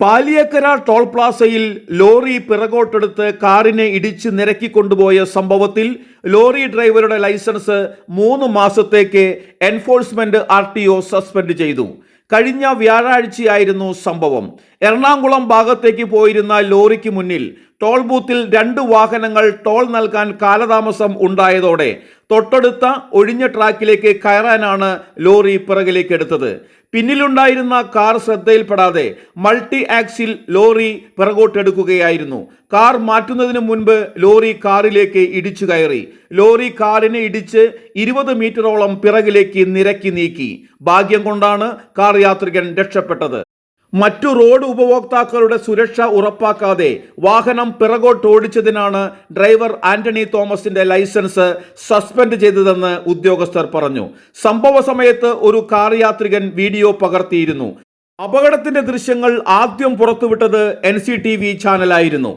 Paliyekkara toll പ്ലാസയിൽ lorry പിറകോട്ടെടുത്ത് കാറിനെ ഇടിച്ച് നിരക്കി കൊണ്ടുപോയ സംഭവത്തിൽ ലോറി ഡ്രൈവറുടെ ലൈസൻസ് മൂന്ന് മാസത്തേക്ക് എൻഫോഴ്സ്മെന്റ് ആർ സസ്പെൻഡ് ചെയ്തു. കഴിഞ്ഞ വ്യാഴാഴ്ചയായിരുന്നു സംഭവം. എറണാകുളം ഭാഗത്തേക്ക് പോയിരുന്ന ലോറിക്ക് മുന്നിൽ ടോൾ ബൂത്തിൽ രണ്ട് വാഹനങ്ങൾ ടോൾ നൽകാൻ കാലതാമസം ഉണ്ടായതോടെ തൊട്ടടുത്ത ഒഴിഞ്ഞ ട്രാക്കിലേക്ക് കയറാനാണ് ലോറി പിറകിലേക്ക് എടുത്തത്. പിന്നിലുണ്ടായിരുന്ന കാർ ശ്രദ്ധയിൽപ്പെടാതെ മൾട്ടി ആക്സിൽ ലോറി പിറകോട്ടെടുക്കുകയായിരുന്നു. കാർ മാറ്റുന്നതിന് മുൻപ് ലോറി കാറിലേക്ക് ഇടിച്ചു കയറി. ലോറി കാറിനെ ഇടിച്ച് ഇരുപത് മീറ്ററോളം പിറകിലേക്ക് നിരക്കി നീക്കി. ഭാഗ്യം കൊണ്ടാണ് കാർ യാത്രികൻ രക്ഷപ്പെട്ടത്. മറ്റു റോഡ് ഉപഭോക്താക്കളുടെ സുരക്ഷ ഉറപ്പാക്കാതെ വാഹനം പിറകോട്ട് ഓടിച്ചതിനാണ് ഡ്രൈവർ ആന്റണി തോമസിന്റെ ലൈസൻസ് സസ്പെൻഡ് ചെയ്തതെന്ന് ഉദ്യോഗസ്ഥർ പറഞ്ഞു. സംഭവ സമയത്ത് ഒരു കാർ യാത്രികൻ വീഡിയോ പകർത്തിയിരുന്നു. അപകടത്തിന്റെ ദൃശ്യങ്ങൾ ആദ്യം പുറത്തുവിട്ടത് എൻ ചാനലായിരുന്നു.